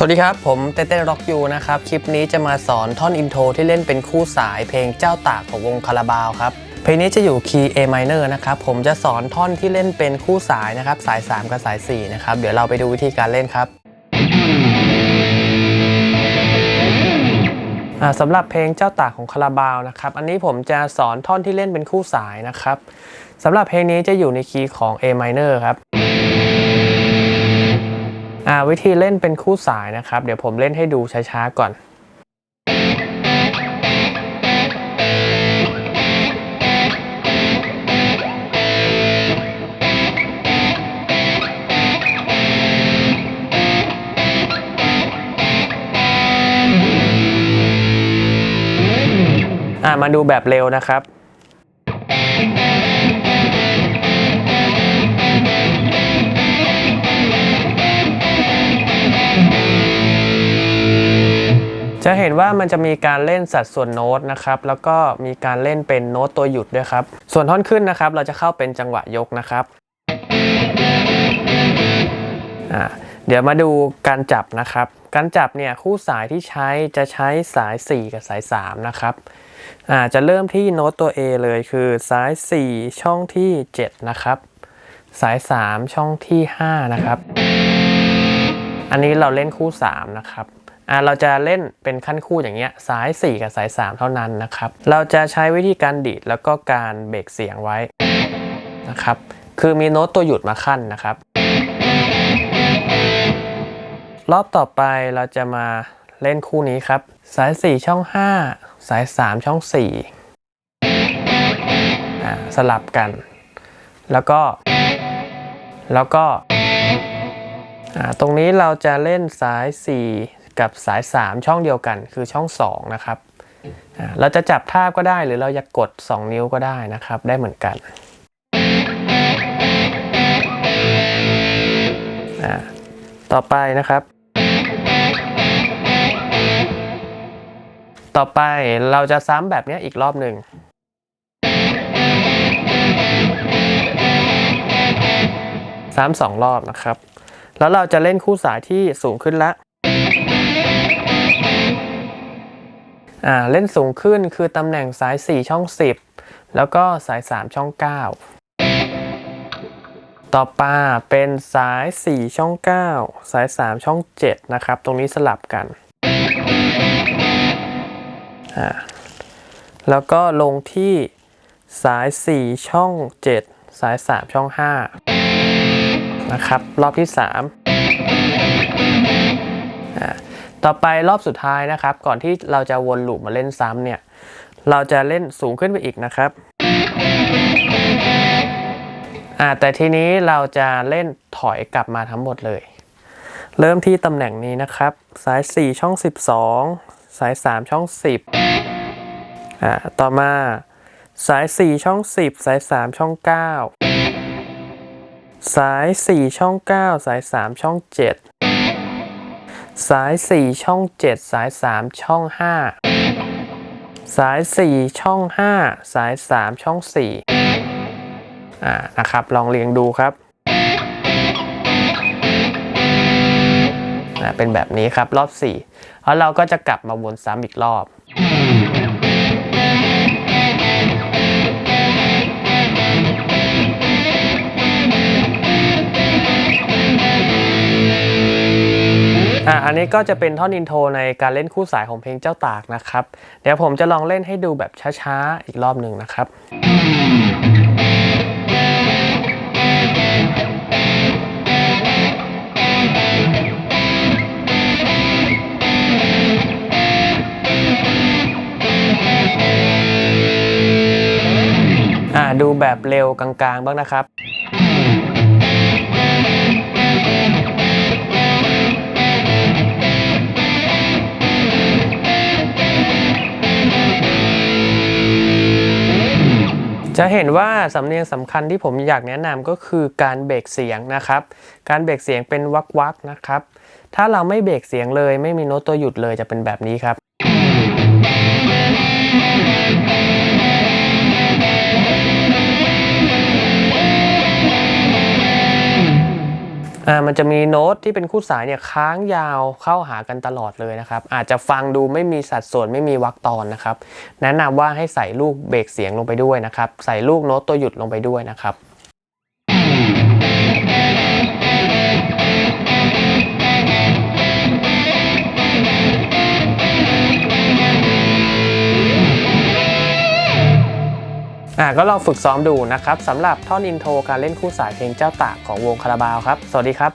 สวัสดีครับ ผมเต้เต้ร็อกยูนะครับ คลิปนี้จะมาสอนท่อนอินโทรที่เล่นเป็นคู่สายเพลงเจ้าตากของวงคาราบาวครับ เพลงนี้จะอยู่คีย์ A minor นะครับ ผมจะสอนท่อนที่เล่นเป็นคู่สายนะครับ สาย 3 กับสาย 4 นะครับ เดี๋ยวเราไปดูวิธีการเล่นครับสำหรับเพลงเจ้าตากของคาราบาวนะครับ อันนี้ผมจะสอนท่อนที่เล่นเป็นคู่สายนะครับสำหรับเพลงนี้จะอยู่ในคีย์ของ A minor ครับ วิธีเล่นเป็นคู่สายนะครับ เดี๋ยวผมเล่นให้ดูช้าๆก่อนอ่ามาดูแบบเร็วนะครับ จะเห็นว่ามันจะมีการเล่นสัดส่วนโน้ตนะครับแล้วก็มีการเล่นเป็นโน้ตตัวหยุดด้วยครับ ส่วนท่อนขึ้นนะครับ เราจะเข้าเป็นจังหวะยกนะครับเดี๋ยวมาดูการจับนะครับ การจับเนี่ยคู่สายที่ใช้จะใช้สาย 4 กับสาย 3 นะครับจะเริ่มที่โน้ตตัว A เลยคือสาย 4 ช่องที่ 7 นะครับ สาย 3 ช่องที่ 5 นะครับ อันนี้เราเล่นคู่ 3 นะครับ อ่าเราจะเล่นเป็นขั้นคู่อย่างเงี้ยสาย 4 กับสาย 3 เท่านั้นนะครับ เราจะใช้วิธีการดีดแล้วก็การเบรกเสียงไว้นะครับ คือมีโน้ตตัวหยุดมาขั้นนะครับ รอบต่อไปเราจะมาเล่นคู่นี้ครับ สาย 4 ช่อง 5 สาย 3 ช่อง 4อ่าสลับกัน แล้วก็ แล้วก็อ่าตรงนี้เราจะเล่นสาย 4 กับสาย 3 ช่องเดียวกันคือช่อง 2 นะครับ เราจะจับทาบก็ได้หรือเราจะกด 2 นิ้วก็ได้นะครับ ได้เหมือนกัน ต่อไปนะครับ ต่อไปเราจะซ้ำแบบนี้อีกรอบหนึ่งซ้ำสองรอบนะครับ แล้วเราจะเล่นคู่สายที่สูงขึ้นละ เล่นสูงขึ้นคือตำแหน่งสาย 4 ช่อง 10 แล้วก็สาย 3 ช่อง 9 ต่อมาเป็นสาย 4 ช่อง 9 สาย 3 ช่อง 7 นะครับ ตรงนี้สลับกัน แล้วก็ลงที่สาย 4 ช่อง 7 สาย 3 ช่อง 5 นะครับ รอบที่ 3 ต่อไปรอบสุดท้ายนะครับ ก่อนที่เราจะวนลูปมาเล่นซ้ำเนี่ย เราจะเล่นสูงขึ้นไปอีกนะครับอ่าแต่ทีนี้เราจะเล่นถอยกลับมาทั้งหมดเลย เริ่มที่ตำแหน่งนี้นะครับ สาย 4 ช่อง 12 สาย 3 ช่อง 10อ่าต่อมาสาย 4 ช่อง 10 สาย 3 ช่อง 9 สาย 4 ช่อง 9 สาย 3 ช่อง 7 สาย 4 ช่อง 7 สาย 3 ช่อง 5 สาย 4 ช่อง 5 สาย 3 ช่อง 4 อ่า นะครับ ลองเรียงดูครับอ่าเป็นแบบนี้ครับรอบ 4 แล้วเราก็จะกลับมาวนซ้ำอีกรอบ อันนี้ก็จะเป็นท่อนอินโทรในการเล่นคู่สายของเพลงเจ้าตากนะครับ เดี๋ยวผมจะลองเล่นให้ดูแบบช้าๆ อีกรอบหนึ่งนะครับอ่าดูแบบเร็วกลางๆ บ้างนะครับ จะเห็นว่าสำเนียงสำคัญที่ผมอยากแนะนำก็คือการเบรกเสียงนะครับ การเบรกเสียงเป็นวักวักนะครับ ถ้าเราไม่เบรกเสียงเลย ไม่มีโน้ตตัวหยุดเลยจะเป็นแบบนี้ครับ อ่ามันจะมีโน้ตที่เป็นคู่สายเนี่ยค้างยาวเข้าหากันตลอดเลยนะครับ อาจจะฟังดูไม่มีสัดส่วนไม่มีวรรคตอนนะครับ แนะนำว่าให้ใส่ลูกเบรกเสียงลงไปด้วยนะครับ ใส่ลูกโน้ตตัวหยุดลงไปด้วยนะครับ อ่าก็ลองฝึกซ้อมดูนะครับสำหรับท่อนอินโทรการเล่นคู่สายเพลงเจ้าตากของวงคาราบาวครับ สวัสดีครับ